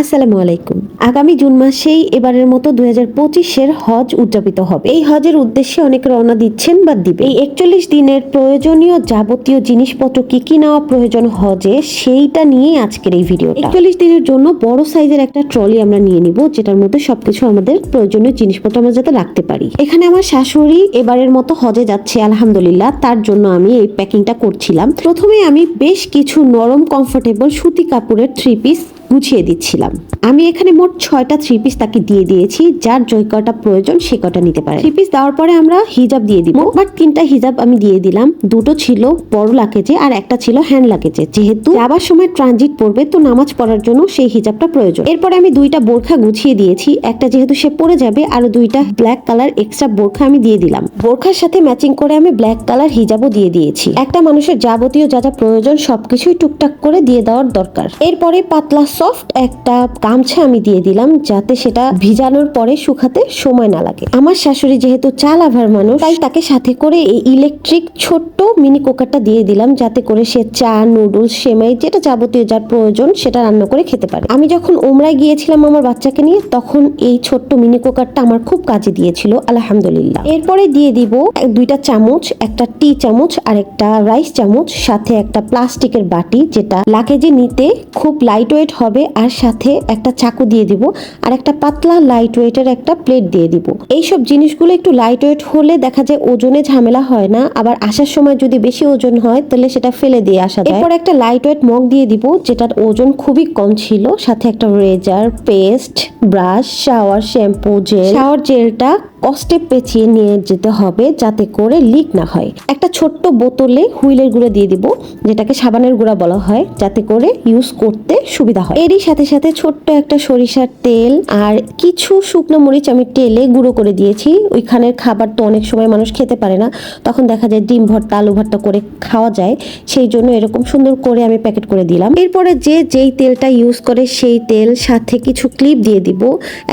আসসালামু আলাইকুম। আগামী জুন মাসেই এবারের মতো দুই হাজার পঁচিশের হজ উদযাপিত হবে। এই হজের উদ্দেশ্যে অনেকে রওনা দিচ্ছেন বা দিবে। এই একচল্লিশ দিনের প্রয়োজনীয় যাবতীয় জিনিসপত্র কি কি নেওয়া প্রয়োজন হজে, সেইটা নিয়েই আজকের এই ভিডিও একচল্লিশ দিনের জন্য বড় সাইজের একটা ট্রলি আমরা নিয়ে নিব, যেটার মধ্যে সবকিছু আমাদের প্রয়োজনীয় জিনিসপত্র আমরা যাতে রাখতে পারি। এখানে আমার শাশুড়ি এবারের মতো হজে যাচ্ছে, আলহামদুলিল্লাহ। তার জন্য আমি এই প্যাকিংটা করছিলাম। প্রথমে আমি বেশ কিছু নরম কমফোর্টেবল সুতি কাপড়ের থ্রি পিস গুছিয়ে দিচ্ছিলাম। আমি এখানে মোট ছয়টা থ্রি পিস তাকে দিয়ে দিয়েছি, যার যে কটা প্রয়োজন সে কটা নিতে পারে। থ্রি পিস দেওয়ার পরে আমরা হিজাব দিয়ে দিব। বাট তিনটা হিজাব আমি দিয়ে দিলাম। দুটো ছিল বড় লাকেজে আর একটা ছিল হ্যান্ড লাগেজে যেহেতু যাবার সময় ট্রানজিট পড়বে, তো নামাজ পড়ার জন্য সেই হিজাবটা প্রয়োজন। এরপরে আমি দুইটা বোরখা গুছিয়ে দিয়েছি। একটা যেহেতু সে পরে যাবে, আর দুইটা ব্ল্যাক কালার এক্সট্রা বোরখা আমি দিয়ে দিলাম। বোরখার সাথে ম্যাচিং করে আমি ব্ল্যাক কালার হিজাবও দিয়ে দিয়েছি। একটা মানুষের যাবতীয় যা যা প্রয়োজন সবকিছুই টুকটাক করে দিয়ে দেওয়ার দরকার। এরপরে পাতলা সফট একটা গামছা আমি দিয়ে দিলাম যাতে সেটা ভিজানোর পরে শুকাতে সময় না লাগে। আমার শাশুড়ি যেহেতু চা লাভার মানুষ, তাই তাকে সাথে করে এই ইলেকট্রিক ছোট্ট মিনি কুকারটা দিয়ে দিলাম যাতে করে সে চা নুডলস সেমাই, যেটা যাবতীয় যার প্রয়োজন সেটা রান্না করে খেতে পারে। আমি যখন উমরায় গিয়েছিলাম আমার বাচ্চাকে নিয়ে, তখন এই ছোট্ট মিনি কুকারটা আমার খুব কাজে দিয়েছিল, আলহামদুলিল্লাহ। এরপরে দিয়ে দিব দুইটা চামচ, একটা টি চামচ আর একটা রাইস চামচ, সাথে একটা প্লাস্টিকের বাটি, যেটা লাগেজে নিতে খুব লাইট ওয়েট হবে, আর সাথে একটা চাকু দিয়ে দিব আর একটা পাতলা লাইট ওয়েটের একটা প্লেট দিয়ে দিব। এইসব জিনিসগুলো একটু লাইট ওয়েট হলে দেখা যায় ওজনে ঝামেলা হয় না, আবার আসার সময় যদি বেশি ওজন হয় তাহলে সেটা ফেলে দিয়ে আসা যায়। এরপর একটা লাইট ওয়েট মগ দিয়ে দিব, যেটার ওজন খুবই কম ছিল, সাথে একটা razor paste brush shower shampoo gel shower জেলটা কষ্টে পেঁচিয়ে নিয়ে যেতে হবে যাতে করে লিক না হয়। একটা ছোট্ট বোতলে হুইলের গুঁড়ো দিয়ে দিব, যেটাকে সাবানের গুঁড়া বলা হয়, যাতে করে ইউজ করতে সুবিধা হয়। এরই সাথে সাথে ছোট্ট একটা সরিষার তেল আর কিছু শুকনো মরিচ আমি তেলে গুঁড়ো করে দিয়েছি। ওইখানের খাবার তো অনেক সময় মানুষ খেতে পারে না। তখন দেখা যায় ডিম ভর্তা, আলু ভর্তা করে খাওয়া যায়। সেই জন্য এরকম সুন্দর করে আমি প্যাকেট করে দিলাম। এরপরে যে যেই তেলটা ইউজ করে সেই তেল সাথে কিছু ক্লিপ দিয়ে দিব।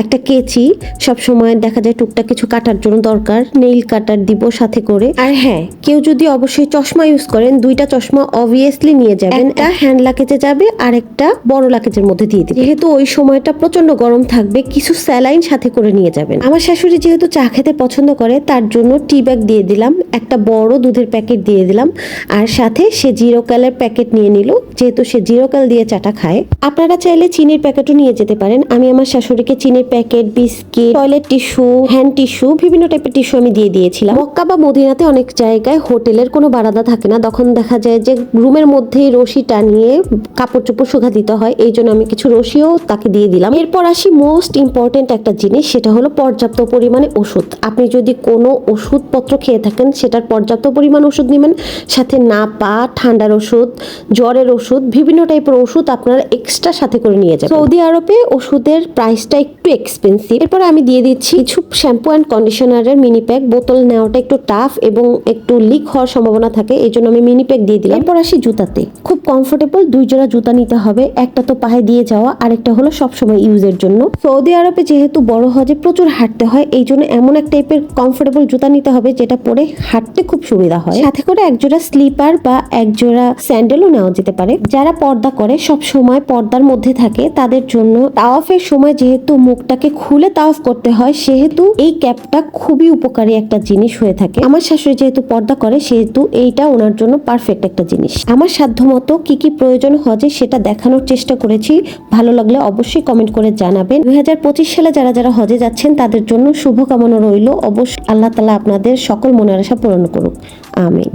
একটা কেচি সব সময় দেখা যায় টুকটাক কিছু কাটার জন্য দরকার নেইল কাটার দিব সাথে করে। আর হ্যাঁ। কেউ যদি অবশ্যই চশমা ইউজ করেন দুইটা চশমা অবভিয়াসলি নিয়ে যাবেন। একটা হ্যান্ড লাকেজে যাবে আর একটা বড় লাকেজের মধ্যে দিয়ে দিবেন। যেহেতু ওই সময়টা প্রচণ্ড গরম থাকবে কিছু স্যালাইন সাথে করে নিয়ে যাবেন। আমার শাশুড়ি যেহেতু চা খেতে পছন্দ করে তার জন্য টি ব্যাগ দিয়ে দিলাম একটা বড় দুধের প্যাকেট দিয়ে দিলাম। আর সাথে সে জিরো কালের প্যাকেট নিয়ে নিল যেহেতু সে জিরো কাল দিয়ে চাটা খায়। আপনারা চাইলে চিনির প্যাকেটও নিয়ে যেতে পারেন। আমি আমার শাশুড়িকে চিনির packet biscuit toilet tissue hand tissue, বিভিন্ন টাইপের টিস্যু আমি দিয়ে দিয়েছিলাম। মক্কা বা মদিনাতে অনেক জায়গায় হোটেলের কোনো বারাদা থাকে না। তখন দেখা যায় যে রুমের মধ্যেই রশি টানিয়ে কাপড় চোপড় শুকা দিতে হয়। এই জন্য আমি কিছু রশিও তাকে দিয়ে দিলাম। এরপর আসি মোস্ট ইম্পর্টেন্ট একটা জিনিস, সেটা হলো পর্যাপ্ত পরিমাণে ওষুধ। আপনি যদি কোনো ওষুধপত্র খেয়ে থাকেন, সেটার পর্যাপ্ত পরিমাণ ওষুধ নেবেন। সাথে না পা, ঠান্ডার ওষুধ, জ্বরের ওষুধ, বিভিন্ন টাইপের ওষুধ আপনারা এক্সট্রা সাথে করে নিয়ে যাবেন। সৌদি আরবে ওষুধের প্রাইসটা একটু এক্সপেন্সিভ এরপর আমি দিয়ে দিচ্ছি কিছু শ্যাম্পু অ্যান্ড কন্ডিশনারের মিনি প্যাক বোতল নেওয়াটা একটু টাফ এবং একটু লিক হওয়ার সম্ভাবনা থাকে, এই জন্য আমি মিনি প্যাক দিয়ে দিলাম। এরপর আসি জুতাতে। খুব কমফোর্টেবল দুই জোড়া জুতা নিতে হবে। একটা তো পায়ে দিয়ে যাওয়া, আরেকটা হলো সবসময় ইউজের জন্য। সৌদি আরবে যেহেতু বড় হজে প্রচুর হাঁটতে হয়, এই জন্য এমন এক টাইপের কমফোর্টেবল জুতা নিতে হবে যেটা পরে হাঁটতে খুব সুবিধা হয়। সাথে করে এক জোড়া স্লিপার বা এক জোড়া স্যান্ডেলও নেওয়া যেতে পারে। যারা পর্দা করে সব সময় পর্দার মধ্যে থাকে, তাদের জন্য তাওয়াফের সময় যেহেতু মুখটাকে খুলে তাওয়াফ করতে হয়, সেহেতু এই ক্যাপটা খুবই উপকারী একটা জিনিস হয়ে থাকে। আমার শাশুড়ি যেহেতু পর্দা করে, সেহেতু এইটা ওনার জন্য পারফেক্ট একটা জিনিস। আমার সাধ্য মতো কি কি প্রয়োজন হজে সেটা দেখানোর চেষ্টা করেছি। ভালো লাগলে অবশ্যই কমেন্ট করে জানাবেন। দুই হাজার পঁচিশ সালে যারা যারা হজে যাচ্ছেন, তাদের জন্য শুভকামনা রইল। অবশ্যই আল্লাহ তালা আপনাদের সকল মনের আশা পূরণ করুক। আমিন।